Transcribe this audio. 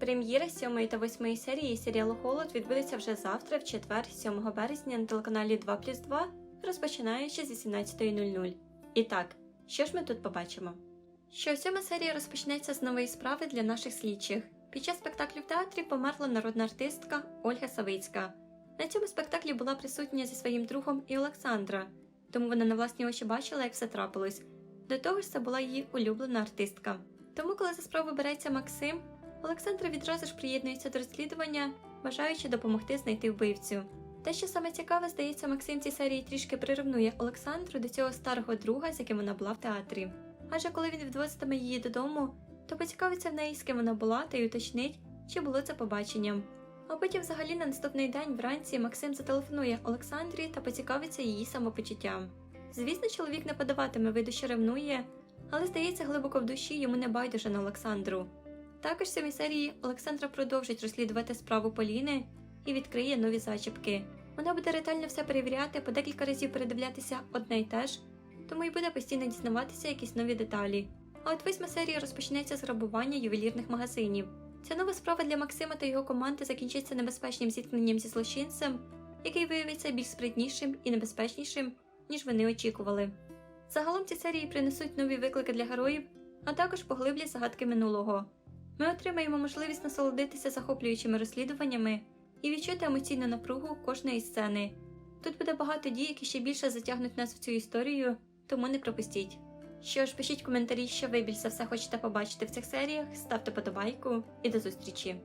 Прем'єра 7 та 8 серії серіалу Холод відбудеться вже завтра, в четвер, 7 березня, на телеканалі 2 плюс 2, розпочинаючи з 18.00. І так, що ж ми тут побачимо? Що сьома серія розпочнеться з нової справи для наших слідчих. Під час спектаклю в театрі померла народна артистка Ольга Савицька. На цьому спектаклі була присутня зі своїм другом і Олександра, тому вона на власні очі бачила, як все трапилось. До того ж, це була її улюблена артистка. Тому, коли за справу береться Максим, Олександра відразу ж приєднується до розслідування, бажаючи допомогти знайти вбивцю. Те, що саме цікаве, здається, Максим цій серії трішки приревнує Олександру до цього старого друга, з яким вона була в театрі. Адже коли він відвозитиме її додому, то поцікавиться в неї, з ким вона була, та й уточнить, чи було це побаченням. А потім, взагалі, на наступний день вранці Максим зателефонує Олександрі та поцікавиться її самопочуттям. Звісно, чоловік не подаватиме виду, що ревнує, але здається, глибоко в душі йому не байдуже на Олександру. Також в цій серії Олександра продовжить розслідувати справу Поліни і відкриє нові зачіпки. Вона буде ретельно все перевіряти, по декілька разів передивлятися одне й те ж, тому й буде постійно дізнаватися якісь нові деталі. А от восьма серія розпочнеться з грабування ювелірних магазинів. Ця нова справа для Максима та його команди закінчиться небезпечним зіткненням зі злочинцем, який виявиться більш спритнішим і небезпечнішим, ніж вони очікували. Загалом ці серії принесуть нові виклики для героїв, а також поглиблять загадки минулого. Ми отримаємо можливість насолодитися захоплюючими розслідуваннями і відчути емоційну напругу кожної сцени. Тут буде багато дій, які ще більше затягнуть нас в цю історію, тому не пропустіть. Що ж, пишіть коментарі, що ви більше все хочете побачити в цих серіях, ставте подобайку і до зустрічі!